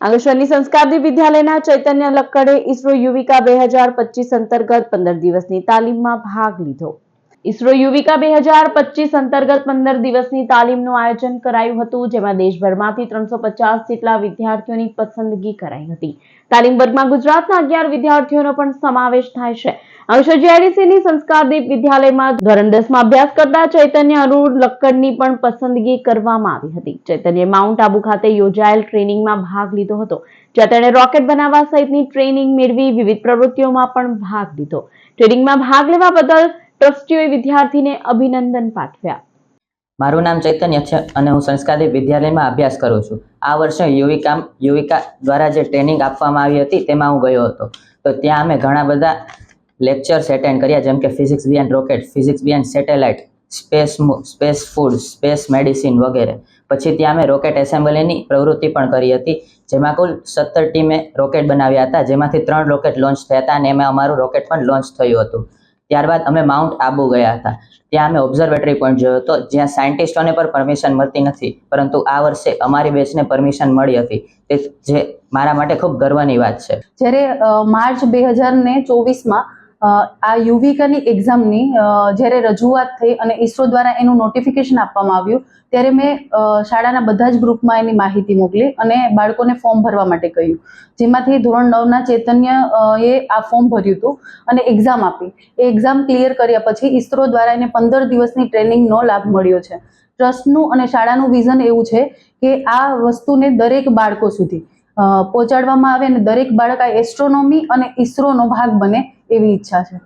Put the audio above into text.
અંગેશ્વરની સંસ્કારદી વિદ્યાલયના ચૈતન્ય લક્કડે ઇસરો યુવિકા બે હજાર પચીસ અંતર્ગત પંદર દિવસની તાલીમમાં ભાગ લીધો. ઇસરો યુવિકા બે હજાર પચીસ અંતર્ગત પંદર દિવસની તાલીમનું આયોજન કરાયું હતું, જેમાં દેશભરમાંથી ત્રણસો પચાસ જેટલા વિદ્યાર્થીઓની પસંદગી કરાઈ હતી. તાલીમ વર્ગમાં ગુજરાતના અગિયાર વિદ્યાર્થીઓનો પણ સમાવેશ થાય છે. અંકલેશ્વર જીઆઈડીસીની સંસ્કારદીપ વિદ્યાલયમાં ધોરણ દસમાં અભ્યાસ કરતા ચૈતન્ય અરુણ લક્કડની પણ પસંદગી કરવામાં આવી હતી. ચૈતન્ય માઉન્ટ આબુ ખાતે યોજાયેલ ટ્રેનિંગમાં ભાગ લીધો હતો. જ્યાં તેણે રોકેટ બનાવવા સહિતની ટ્રેનિંગ મેળવી વિવિધ પ્રવૃત્તિઓમાં પણ ભાગ લીધો. ટ્રેનિંગમાં ભાગ લેવા બદલ ટ્રસ્ટીઓએ વિદ્યાર્થીને અભિનંદન પાઠવ્યા. મારું નામ ચૈતન્ય છે અને હું સંસ્કારદીપ વિદ્યાલયમાં અભ્યાસ કરું છું. આ વર્ષે યુવિકા યુવિકા દ્વારા જે ટ્રેનિંગ આપવામાં આવી હતી તેમાં હું ગયો હતો. તો ત્યાં અમે ઘણા બધા લેક્ચર્સ એટેન્ડ કર્યા જેમ કે physics beyond rocket physics beyond satellite space space food space medicine વગેરે. પછી ત્યાં અમે રોકેટ એસેમ્બલીની પ્રવૃત્તિ પણ કરી હતી, જેમાં કુલ સત્તર ટીમે રોકેટ બનાવ્યા હતા, જેમાંથી ત્રણ રોકેટ લોન્ચ થયા હતા અને એમાં અમારું રોકેટ પણ લોન્ચ થયું હતું. ત્યારબાદ અમે માઉન્ટ આબુ ગયા હતા. ત્યાં અમે ઓબ્ઝર્વેટરી પોઈન્ટ જોયો હતો, જ્યાં સાયન્ટિસ્ટોને પણ પરમિશન મળતી નથી, પરંતુ આ વર્ષે અમારી બેચને પરમિશન મળી હતી. તે જે મારા માટે ખૂબ ગર્વની વાત છે. જ્યારે માર્ચ બે હજાર ને ચોવીસમાં આ યુવિકાની એક્ઝામની જ્યારે રજૂઆત થઈ અને ઇસરો દ્વારા એનું નોટિફિકેશન આપવામાં આવ્યું, ત્યારે મેં શાળાના બધા જ ગ્રુપમાં એની માહિતી મોકલી અને બાળકોને ફોર્મ ભરવા માટે કહ્યું. જેમાંથી ધોરણ નવના ચૈતન્ય એ આ ફોર્મ ભર્યું હતું અને એક્ઝામ આપી. એ એક્ઝામ ક્લિયર કર્યા પછી ઇસરો દ્વારા એને પંદર દિવસની ટ્રેનિંગનો લાભ મળ્યો છે. ટ્રસ્ટનું અને શાળાનું વિઝન એવું છે કે આ વસ્તુને દરેક બાળકો સુધી પહોંચાડવામાં આવે અને દરેક બાળક આ એસ્ટ્રોનોમી અને ઈસરોનો ભાગ બને એવી ઈચ્છા છે.